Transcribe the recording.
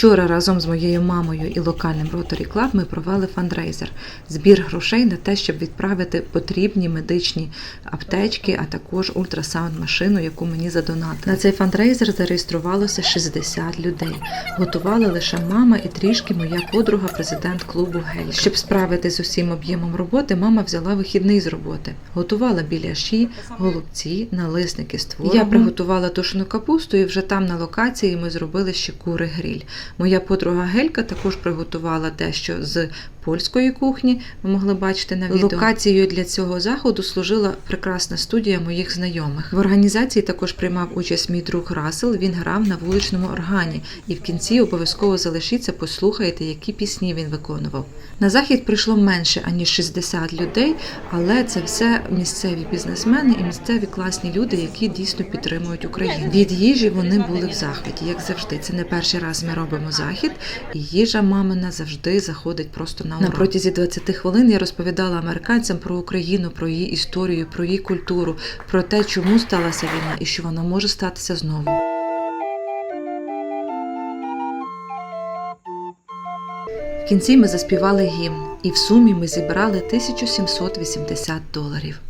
Вчора разом з моєю мамою і локальним Rotary Club ми провели фандрейзер збір грошей на те, щоб відправити потрібні медичні аптечки, а також ультрасаунд машину, яку мені задонатили. На цей фандрейзер зареєструвалося 60 людей. Готувала лише мама і трішки моя подруга, президент клубу Гель. Щоб справитися з усім об'ємом роботи, мама взяла вихідний з роботи. Готувала біляші, голубці, налисники з. Я приготувала тушену капусту, і вже там на локації ми зробили ще кури гриль. Моя подруга Гелька також приготувала дещо з польської кухні. Ви могли бачити на відео. Локацією для цього заходу служила прекрасна студія моїх знайомих. В організації також приймав участь мій друг Расел. Він грав на вуличному органі, і в кінці обов'язково залишіться, послухайте, які пісні він виконував. На захід прийшло менше аніж 60 людей, але це все місцеві бізнесмени і місцеві класні люди, які дійсно підтримують Україну. Від їжі вони були в захваті, як завжди. Це не перший раз ми робимо захід, і їжа мамина завжди заходить просто на ура. На протязі 20 хвилин я розповідала американцям про Україну, про її історію, про її культуру, про те, чому сталася війна і що вона може статися знову. В кінці ми заспівали гімн, і в сумі ми зібрали 1780 доларів.